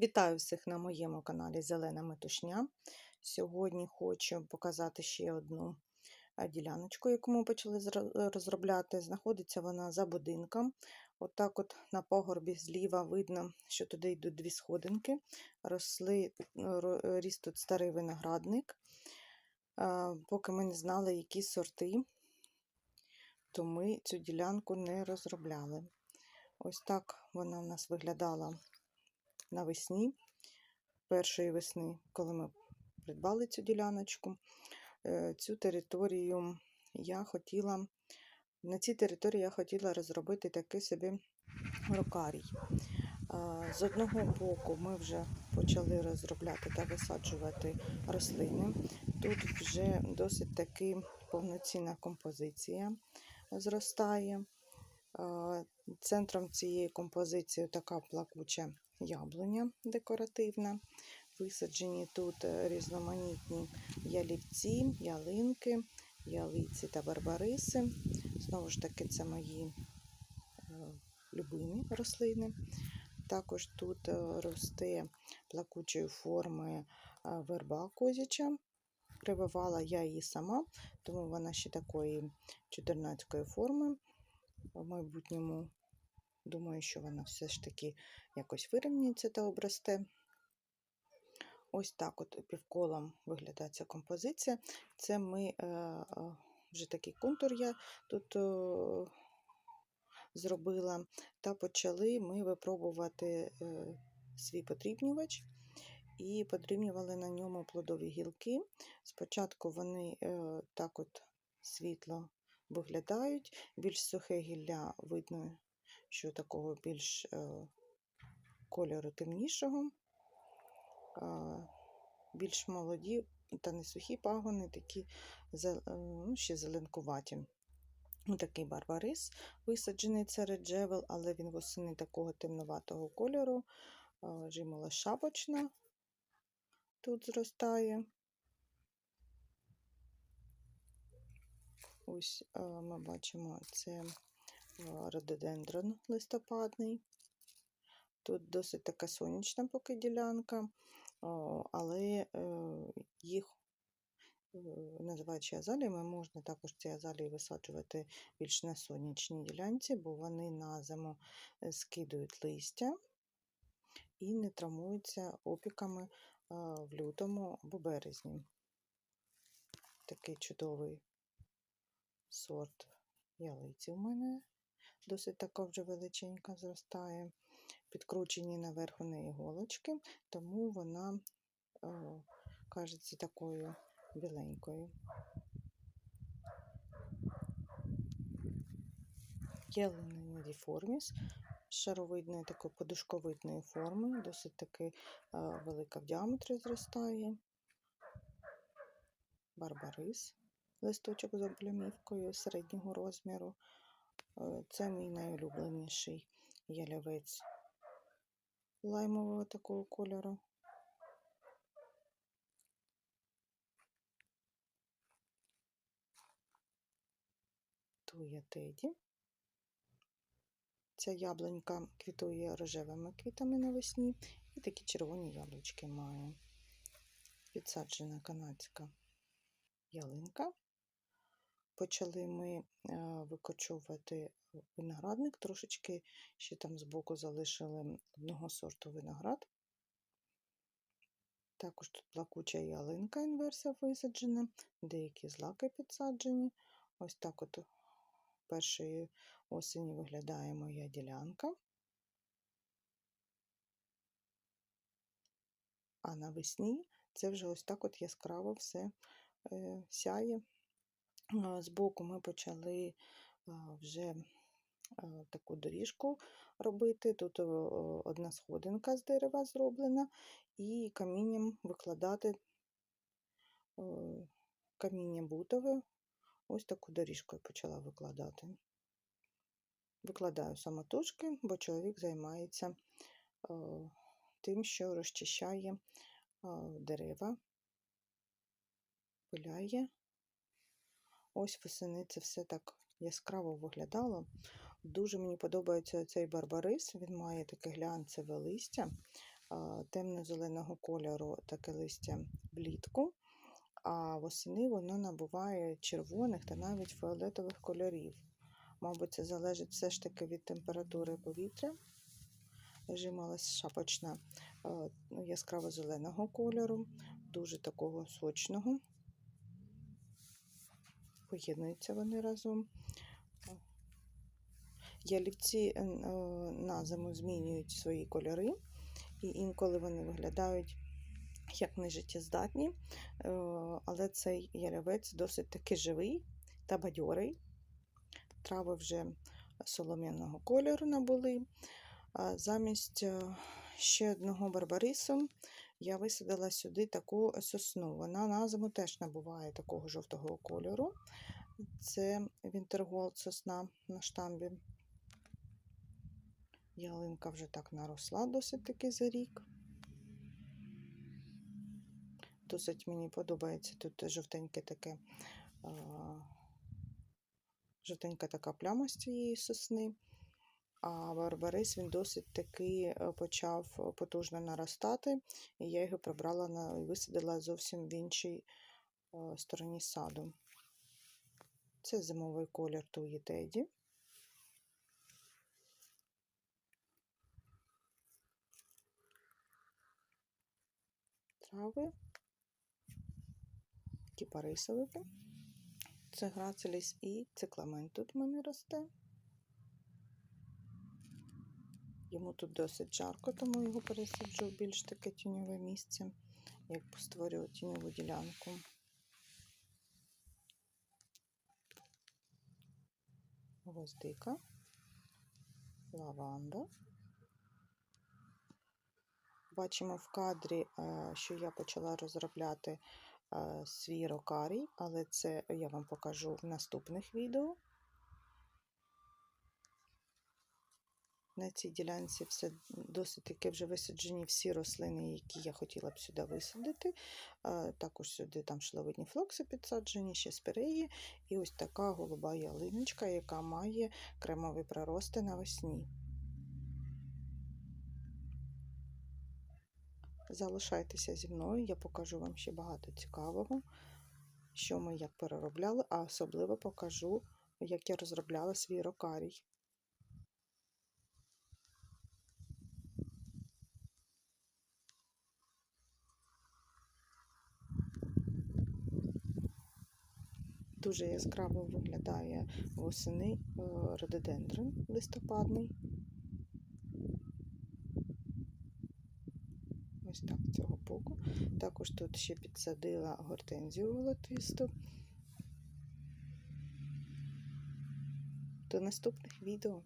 Вітаю всіх на моєму каналі Зелена Метушня. Сьогодні хочу показати ще одну е, діляночку, яку ми почали розробляти. Знаходиться вона за будинком. Отак от на погорбі зліва видно, що туди йдуть дві сходинки. Росли, ріс тут старий виноградник. Е, Поки ми не знали, які сорти, то ми цю ділянку не розробляли. Ось так вона в нас виглядала навесні, першої весни, коли ми придбали цю діляночку. Е, Цю територію я хотіла, на цій території я хотіла розробити такий собі рокарій. Е, З одного боку ми вже почали розробляти та висаджувати рослини. Тут вже досить таки повноцінна композиція зростає. Е, Центром цієї композиції така плакуча яблуня декоративна. Висаджені тут е, різноманітні ялівці, ялинки, ялиці та барбариси. Знову ж таки, це мої е, любимі рослини. Також тут росте плакучої форми верба козяча. Прививала я її сама, тому вона ще такої чудернацької форми. В майбутньому думаю, що вона все ж таки якось вирівняється та обросте. Ось так от півколом виглядає ця композиція. Це ми е, е, вже такий контур я тут е, зробила, та почали ми випробувати свій подрібнювач і подрібнювали на ньому плодові гілки. Спочатку вони так от світло виглядають, більш сухе гілля видно, що такого більш е, кольору темнішого. Більш молоді та не сухі пагони, такі е, ну, ще зеленкуваті. Ну, такий барбарис висаджений серед джевел, але він восени такого темноватого кольору. Жимола шапочна тут зростає. Ось е, ми бачимо, це е, рододендрон листопадний. Тут досить така сонячна поки ділянка, але е, їх називаючи азаліями, можна також ці азалії висаджувати більш на сонячній ділянці, бо вони на зиму скидують листя і не травмуються опіками в лютому або березні. Такий чудовий сорт ялиці у мене досить така вже величенька зростає. Підкручені наверх у неї голочки, тому вона е, кажеться такою біленькою. Ялина діформіс шаровидної такої подушковидної форми, досить таки е, велика в діаметрі зростає. Барбарис, листочок з облямівкою середнього розміру. Е, Це мій найулюбленіший ялівець лаймового такого кольору. Туя Теді. Ця яблунька квітує рожевими квітами навесні і такі червоні яблучки має. Підсаджена канадська ялинка. Почали ми е, викочувати виноградник, трошечки ще там збоку залишили одного сорту виноград. Також тут плакуча ялинка інверсія висаджена, деякі злаки підсаджені. Ось так от першої осені виглядає моя ділянка. А навесні це вже ось так от яскраво все е, сяє. А, Збоку ми почали вже таку доріжку робити. Тут одна сходинка з дерева зроблена, і камінням викладати каміння бутове. Ось таку доріжку я почала викладати. Викладаю самотужки, бо чоловік займається тим, що розчищає дерева, пиляє. Ось восени це все так яскраво виглядало. Дуже мені подобається цей барбарис. Він має таке глянцеве листя, темно-зеленого кольору таке листя влітку, а восени воно набуває червоних та навіть фіолетових кольорів. Мабуть, це залежить все ж таки від температури повітря. Жималась шапочна е, яскраво-зеленого кольору, дуже такого сочного. Поєднуються вони разом. Ялівці е, е, на зиму змінюють свої кольори, і інколи вони виглядають як нежиттєздатні, е, але цей ялівець досить таки живий та бадьорий. Трави вже солом'яного кольору набули. Замість ще одного барбарису я висадила сюди таку сосну. Вона на зиму теж набуває такого жовтого кольору. Це Вінтерголд сосна на штамбі. Ялинка вже так наросла досить таки за рік. Досить мені подобається тут жовтеньке таке, жовтенька така пляма з цієї сосни. А барбарис він досить таки е, почав потужно наростати, і я його прибрала на і висадила зовсім в іншій е, стороні саду. Це зимовий колір туї теді. Трави, кіпарисовики. Це грацеліс і цикламен тут в мене росте. Йому тут досить жарко, тому його пересаджу в більш таке тіньове місце, як створюю тіньову ділянку. Гвоздика, лаванда. Бачимо в кадрі, е, що я почала розробляти е, свій рокарій, але це я вам покажу в наступних відео. На цій ділянці все досить таки вже висаджені всі рослини, які я хотіла б сюди висадити. Також сюди там шловидні флокси підсаджені, ще спиреї. І ось така голуба ялиночка, яка має кремові прирости навесні. Залишайтеся зі мною, я покажу вам ще багато цікавого, що ми як переробляли, а особливо покажу, як я розробляла свій рокарій. Дуже яскраво виглядає восени е, рододендрон листопадний. Ось так цього боку. Також тут ще підсадила гортензію волотисту. До наступних відео.